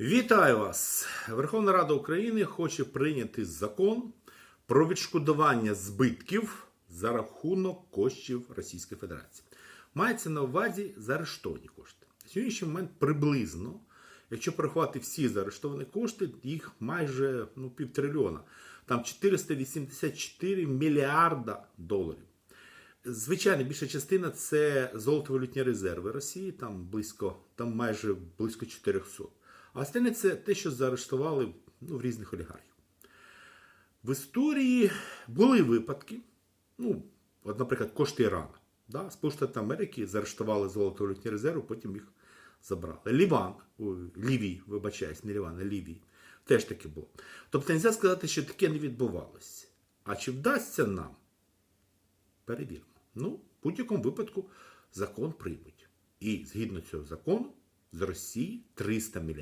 Вітаю вас! Верховна Рада України хоче прийняти закон про відшкодування збитків за рахунок коштів Російської Федерації. Мається на увазі заарештовані кошти. На сьогоднішній момент приблизно, якщо порахувати всі заарештовані кошти, їх майже ну, півтрильйона. Там 484 мільярда доларів. Звичайно, більша частина це золотовалютні резерви Росії, там близько, там майже близько 400. А остальне це те, що заарештували ну, в різних олігархів. В історії були випадки, ну, от, наприклад, кошти Ірану. Да? Сполучені Америки заарештували золотовалютні резерви, потім їх забрали. Ліван, Лівій, вибачаюсь, не Ліван, а Лівій, теж таке було. Тобто, не можна сказати, що таке не відбувалося. А чи вдасться нам? Перевіримо. Ну, в будь-якому випадку закон приймуть. І згідно цього закону з Росії 300 мільярдів.